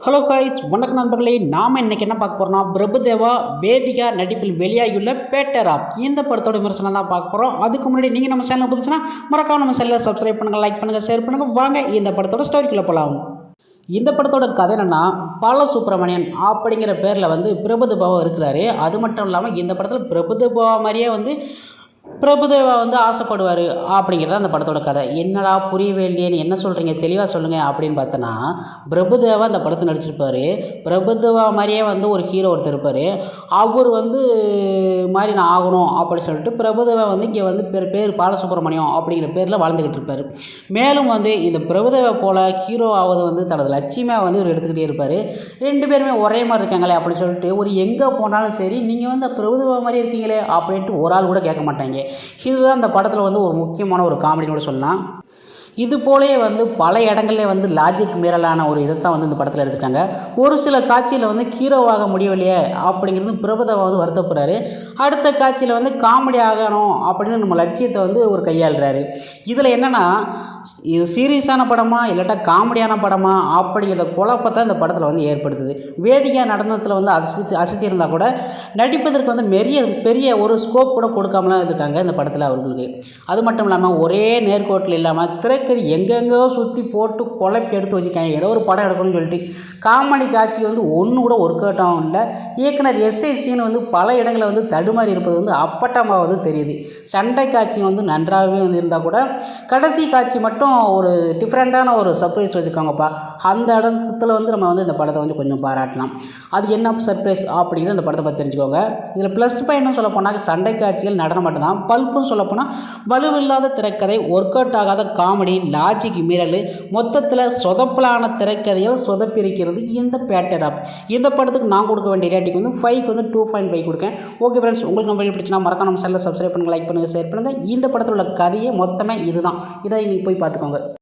Hello guys வணக்கம் நண்பர்களே நாம் இன்றைக்கி என்ன பார்க்க போகிறோம்னா பிரபுதேவா வேதிகா நடிப்பில் வெளியாகியுள்ள பேட்டராப் இந்த படத்தோட விமர்சனம் தான் பார்க்க போகிறோம் அதுக்கு முன்னாடி நீங்கள் நம்ம சேனலில் புதுச்சுன்னா மறக்காம நம்ம சேனலை சப்ஸ்கிரைப் பண்ணுங்கள் லைக் பண்ணுங்கள் ஷேர் பண்ணுங்கள் வாங்க இந்த படத்தோட ஸ்டோரிக்குள்ளே போகலாம் இந்த படத்தோட கதை என்னென்னா பாலசுப்ரமணியன் அப்படிங்கிற பேரில் வந்து பிரபுதேபாவா இருக்கிறாரு. அது மட்டும் இல்லாமல் இந்த படத்தில் பிரபுதேபாவா மாதிரியே வந்து பிரபுதேவா வந்து ஆசைப்படுவார் அப்படிங்கிறது அந்த படத்தோட கதை. என்னடா புரியவே இல்லையேன்னு என்ன சொல்கிறீங்க தெளிவாக சொல்லுங்கள் அப்படின்னு பார்த்தோன்னா பிரபுதேவா அந்த படத்தை நடிச்சிருப்பார். பிரபுதேவா மாதிரியே வந்து ஒரு ஹீரோ ஒருத்தர் இருப்பார். அவர் வந்து மாதிரி நான் ஆகணும் அப்படின்னு சொல்லிட்டு பிரபுதேவா வந்து இங்கே வந்து பேர் பேர் பாலசுப்ரமணியம் அப்படிங்கிற பேரில் வாழ்ந்துக்கிட்டு இருப்பார். மேலும் வந்து இந்த பிரபுதேவா போல் ஹீரோ ஆவது வந்து தனது லட்சியமாக வந்து இவர் எடுத்துக்கிட்டே இருப்பார். ரெண்டு பேருமே ஒரே மாதிரி இருக்காங்களே அப்படின்னு சொல்லிட்டு ஒரு எங்கே போனாலும் சரி நீங்கள் வந்து பிரபுதேவா மாதிரி இருக்கீங்களே அப்படின்ட்டு ஒரு ஆள் கூட கேட்க மாட்டாங்க. இதுதான் அந்த படத்தில் வந்து ஒரு முக்கியமான ஒரு காமெடின்னு கூட சொல்லலாம். இது போலே வந்து பல இடங்கள்ல வந்து லாஜிக் மீறலான ஒரு இதை தான் வந்து இந்த படத்தில் எடுத்துட்டாங்க ஒரு சில காட்சியில் வந்து ஹீரோவாக முடியவில்லையே அப்படிங்கிறது பிரபுதேவா வந்து வருத்தப்படுறாரு. அடுத்த காட்சியில் வந்து காமெடி ஆகணும் அப்படின்னு நம்ம லட்சியத்தை வந்து ஒரு கையாளுறாரு. இதில் என்னென்னா இது சீரியஸான படமா இல்லாட்டா காமெடியான படமா அப்படிங்கிற குழப்பத்தை இந்த படத்தில் வந்து ஏற்படுத்துது. வேதிகா நடனத்தில் வந்து அசத்தி அசத்தியிருந்தால் கூட நடிப்பதற்கு வந்து பெரிய பெரிய ஒரு ஸ்கோப் கூட கொடுக்காமலாம் இருக்காங்க இந்த படத்தில் அவர்களுக்கு. அது மட்டும் இல்லாமல் ஒரே நேர்கோட்டில் இல்லாமல் திரைக்கறி எங்கெங்கோ சுற்றி போட்டு குழப்பி எடுத்து வச்சுருக்காங்க. ஏதோ ஒரு படம் எடுக்கணும்னு சொல்லிட்டு காமெடி காட்சி வந்து ஒன்று கூட ஒர்க் அவுட் ஆகும் இல்லை. இயக்குனர் எஸ்ஐசின்னு வந்து பல இடங்களில் வந்து தடுமாறி இருப்பது வந்து அப்பட்டமாக வந்து தெரியுது. சண்டை காட்சி வந்து நன்றாகவே வந்து இருந்தால் கூட கடைசி காட்சி மட்டும் ஒரு டிஃப்ரெண்ட்டான ஒரு சர்ப்ரைஸ் வச்சுருக்காங்கப்பா. அந்த இடத்துல வந்து நம்ம வந்து இந்த படத்தை வந்து கொஞ்சம் பாராட்டலாம். அது என்ன சர்ப்ரைஸ் அப்படிங்கிறது அந்த படத்தை பற்றி தெரிஞ்சுக்கோங்க. இதில் ப்ளஸ் பாயிண்ட்னு சொல்ல போனால் சண்டை காட்சிகள் நடனம் மட்டும்தான். பல்ப்புன்னு சொல்ல போனால் வலுவில்லாத திரைக்கதை ஒர்க் அவுட் ஆகாத காமெடி லாஜிக் மிரல் மொத்தத்தில் சொதப்பலான திரைக்கதையில் சொதப்பிருக்கிறது இந்த பேட்டர் ஆப் இந்த படத்துக்கு நான் கொடுக்க வேண்டிய ரேட்டிங் வந்து ஃபைவ்க்கு வந்து டூ பாயிண்ட் ஃபைவ் கொடுக்கேன். ஓகே ஃப்ரெண்ட்ஸ் உங்களுக்கு நம்ம வீடியோ பிடிச்சினா மறக்காம நம்ம சேனலில் சப்ஸ்கிரைப் பண்ணுங்கள் லைக் பண்ணுங்கள் ஷேர் பண்ணுங்கள் இந்த படத்தில் உள்ள கதையே மொத்தமே இதுதான். இதை நீங்கள் போய் பார்த்துக்கோங்க.